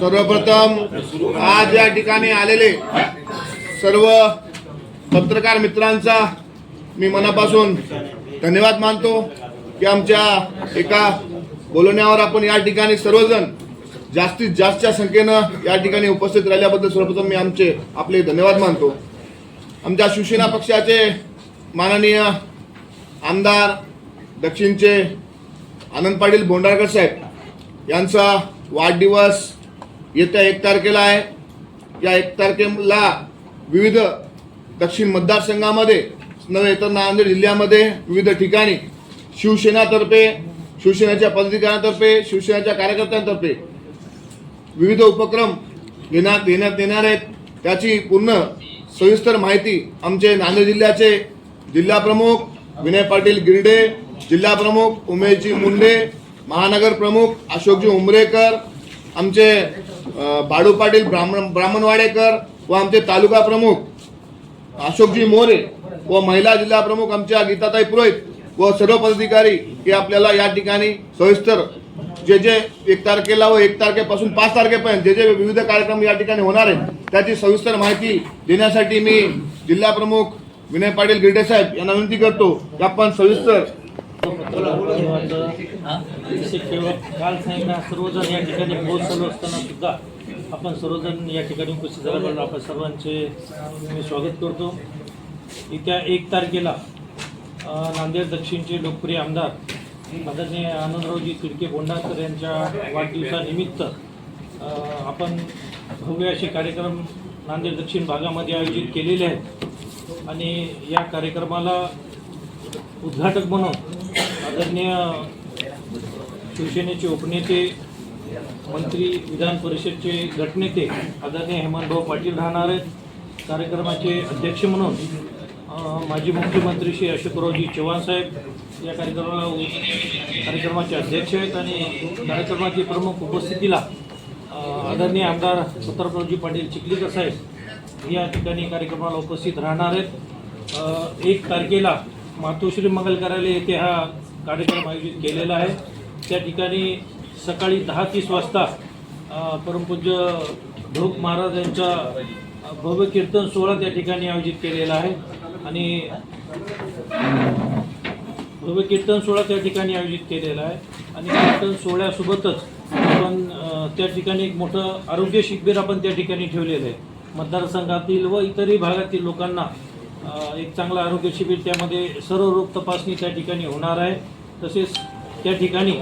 सर्वप्रथम आज या ठिकाणी आलेले सर्व पत्रकार मित्रांचा मी मनापासून धन्यवाद मानतो की आमच्या एका बोलवण्यावर आपण या ठिकाणी सर्वजण जास्तीत जास्तच्या संख्येनं या ठिकाणी उपस्थित राहिल्याबद्दल सर्वप्रथम मी आमचे आपले धन्यवाद मानतो. आमच्या शिवसेना पक्षाचे माननीय आमदार दक्षिणचे आनंद पाटील बोंडारकर साहेब यांचा वाढदिवस येत्या एक तारखेला आहे. या एक तारखेला विविध दक्षिण मतदारसंघामध्ये नव्हे तर नांदेड जिल्ह्यामध्ये विविध ठिकाणी शिवसेनातर्फे शिवसेनेच्या पदाधिकाऱ्यांतर्फे शिवसेनेच्या कार्यकर्त्यांतर्फे विविध उपक्रम घेण्यात देण्यात येणार आहेत. त्याची पूर्ण सविस्तर माहिती आमचे नांदेड जिल्ह्याचे जिल्हाप्रमुख विनय पाटील गिरडे जिल्हाप्रमुख उमेशजी मुंडे महानगर प्रमुख अशोकजी उमरेकर आमचे बाळू पाटील ब्राह्मण ब्राह्मणवाडेकर व आमचे तालुका प्रमुख अशोकजी मोरे व महिला जिल्हा प्रमुख आमच्या गीताताई पुरोहित व सर्व पदाधिकारी हे आपल्याला या ठिकाणी सविस्तर जे जे एक तारखेला व एक तारखेपासून पाच तारखेपर्यंत जे जे विविध कार्यक्रम या ठिकाणी होणार आहेत त्याची सविस्तर माहिती देण्यासाठी मी जिल्हा प्रमुख विनय पाटील गिरडे साहेब यांना विनंती करतो की आपण सविस्तर काल सायंकाळ सर्वजण या ठिकाणी पोहोचलो असताना सुद्धा आपण सर्वजण या ठिकाणी उपस्थित झाल्याबद्दल आपण सर्वांचे मी स्वागत करतो. येत्या एक तारखेला नांदेड दक्षिणचे लोकप्रिय आमदार आदरणीय आनंदरावजी तिडके बोंडारकर यांच्या वाढदिवसानिमित्त आपण भव्य असे कार्यक्रम नांदेड दक्षिण भागामध्ये आयोजित केलेले आहेत. आणि या कार्यक्रमाला उद्घाटक म्हणून आदरणीय शिवसेनेचे उपनेते मंत्री विधान परिषदचे गटनेते आदरणीय हेमंतभाऊ पाटील राहणार आहेत. कार्यक्रमाचे अध्यक्ष म्हणून माजी मुख्यमंत्री श्री अशोकरावजी चव्हाण साहेब या कार्यक्रमाला कार्यक्रमाचे अध्यक्ष आहेत आणि कार्यक्रमाची प्रमुख उपस्थितीला आदरणीय आमदार सत्तररावजी पाटील चिखलीकर साहेब या ठिकाणी कार्यक्रमाला उपस्थित राहणार आहेत. एक तारखेला मातोश्री मंगल कार्यालय येथे हा कार्यक्रम आयोजित केलेला आहे. त्या ठिकाणी सकाळी दहा तीस वाजता परमपूज्य ढोक महाराज यांचा भव्य कीर्तन सोहळा त्या ठिकाणी आयोजित केलेला आहे. आणि भव्य कीर्तन सोहळा त्या ठिकाणी आयोजित केलेला आहे. आणि कीर्तन सोहळ्यासोबतच आपण त्या ठिकाणी एक मोठं आरोग्य शिबिर आपण त्या ठिकाणी ठेवलेलं आहे. मतदारसंघातील व इतरही भागातील लोकांना एक चांगलं आरोग्य शिबिर त्यामध्ये सर्व रोग तपासणी त्या ठिकाणी होणार आहे. तसेच त्या ठिकाणी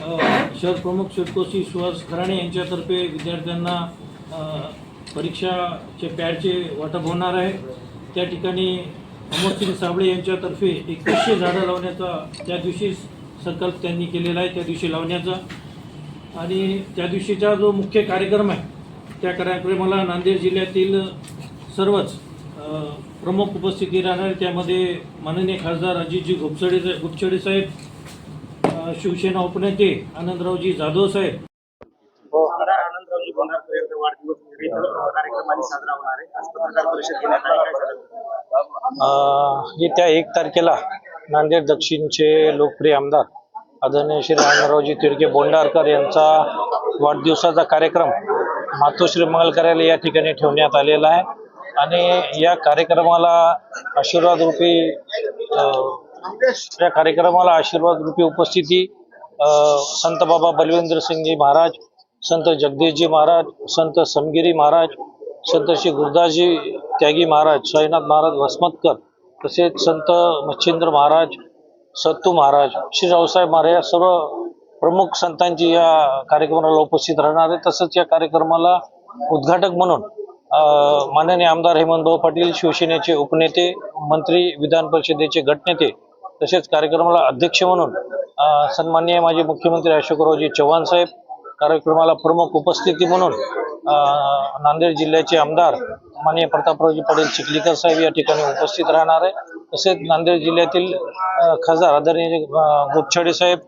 शहर प्रमुख शेतकोशी सुहास खराणे यांच्यातर्फे विद्यार्थ्यांना परीक्षाचे पॅडचे वाटप होणार आहे त्या ठिकाणी अमरसिंग साबळे यांच्यातर्फे एकवीसशे झाडं लावण्याचा त्या दिवशी संकल्प त्यांनी केलेला आहे त्या दिवशी लावण्याचा आणि त्या दिवशीचा जो मुख्य कार्यक्रम आहे त्या कार्यक्रमाला नांदेड जिल्ह्यातील सर्वच प्रमुख उपस्थिती राहणार आहे. त्यामध्ये माननीय खासदार अजितजी घुपसडे घुपछडे साहेब शिवसेना उपनेते आनंदरावजी जाधव साहेब. आमदार आनंदरावजी बोंडारकर यांचा वाढदिवस विविध कार्यक्रमांनी साजरा होणार आहे. आज पत्रकार परिषद घेण्यात आली. काय झालं अ, येत्या एक तारखेला नांदेड दक्षिणचे लोकप्रिय आमदार आदरणीय श्री आनंदरावजी तिरके बोंडारकर यांचा वाढदिवसाचा कार्यक्रम मातोश्री मंगल कार्यालय या ठिकाणी ठेवण्यात आलेला आहे. आणि या कार्यक्रमाला आशीर्वाद रूपी या कार्यक्रमाला आशीर्वाद रूपी उपस्थिती संत बाबा बलवेंद्र सिंगजी महाराज संत जगदीशजी महाराज संत समगिरी महाराज संत श्री गुरुदासजी त्यागी महाराज साईनाथ महाराज वसमतकर तसेच संत मच्छिंद्र महाराज सत्तू महाराज श्री रावसाहेब महाराज या सर्व प्रमुख संतांची या कार्यक्रमाला उपस्थित राहणार आहे. तसंच या कार्यक्रमाला उद्घाटक म्हणून माननीय आमदार हेमंतभाऊ पाटील शिवसेनेचे उपनेते मंत्री विधान परिषदेचे गटनेते तसेच कार्यक्रमाला अध्यक्ष म्हणून अ, सन्माननीय माजी मुख्यमंत्री अशोकरावजी चव्हाण साहेब कार्यक्रमाला प्रमुख उपस्थिती म्हणून नांदेड जिल्ह्याचे आमदार माननीय प्रतापरावजी पाटील चिखलीकर साहेब या ठिकाणी उपस्थित राहणार आहे. तसेच नांदेड जिल्ह्यातील खासदार आदरणीय अ, साहेब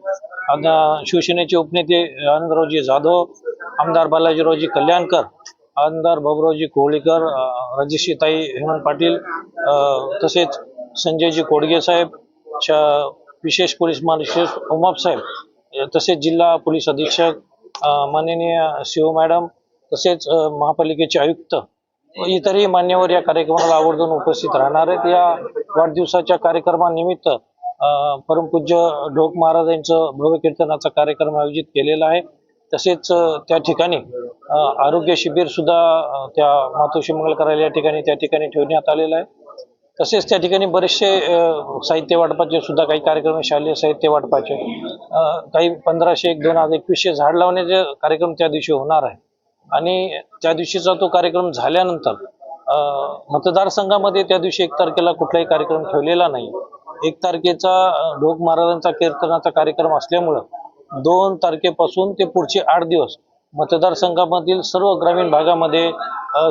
आद- शिवसेनेचे उपनेते आनंदरावजी जाधव आमदार बालाजीरावजी कल्याणकर आमदार बाबुरावजी कोहळीकर अ, हेमंत पाटील तसेच संजयजी कोडगे साहेब विशेष पोलीस महानिरीक्षक उमाप साहेब तसेच जिल्हा पोलीस अधीक्षक माननीय शिव मॅडम तसेच महापालिकेचे आयुक्त इतरही मान्यवर या कार्यक्रमाला आवर्जून उपस्थित राहणार आहेत. या वाढदिवसाच्या कार्यक्रमानिमित्त परमपूज्य ढोक महाराज यांचं भव्य कीर्तनाचा कार्यक्रम आयोजित केलेला आहे. तसेच त्या ठिकाणी आरोग्य शिबिर सुद्धा त्या मातोश्री मंगल करायला या ठिकाणी त्या ठिकाणी ठेवण्यात आलेलं आहे. तसेच त्या ठिकाणी बरेचसे साहित्य वाटपाचे सुद्धा काही कार्यक्रम शालेय साहित्य वाटपाचे. काही पंधराशे एक दोन हजार एकवीसशे झाड लावण्याचे कार्यक्रम त्या दिवशी होणार आहे. आणि त्या दिवशीचा तो कार्यक्रम झाल्यानंतर मतदारसंघामध्ये त्या दिवशी एक तारखेला कुठलाही कार्यक्रम ठेवलेला नाही. एक तारखेचा ढोक महाराजांचा कीर्तनाचा कार्यक्रम असल्यामुळं दोन तारखेपासून ते पुढचे आठ दिवस मतदारसंघामधील सर्व ग्रामीण भागामध्ये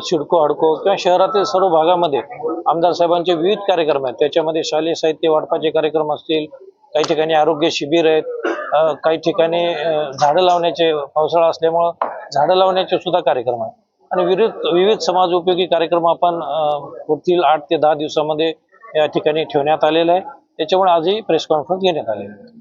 सिडको हडको किंवा शहरातील सर्व भागामध्ये आमदार साहेबांचे विविध कार्यक्रम आहेत. त्याच्यामध्ये शालेय साहित्य वाटपाचे कार्यक्रम असतील काही ठिकाणी आरोग्य शिबिर आहेत काही ठिकाणी झाडं लावण्याचे पावसाळा असल्यामुळं झाडं लावण्याचे सुद्धा कार्यक्रम आहेत. आणि विविध विविध समाज उपयोगी कार्यक्रम आपण पुढील आठ ते दहा दिवसामध्ये या ठिकाणी ठेवण्यात आलेला आहे त्याच्यामुळे आजही प्रेस कॉन्फरन्स घेण्यात आलेली आहे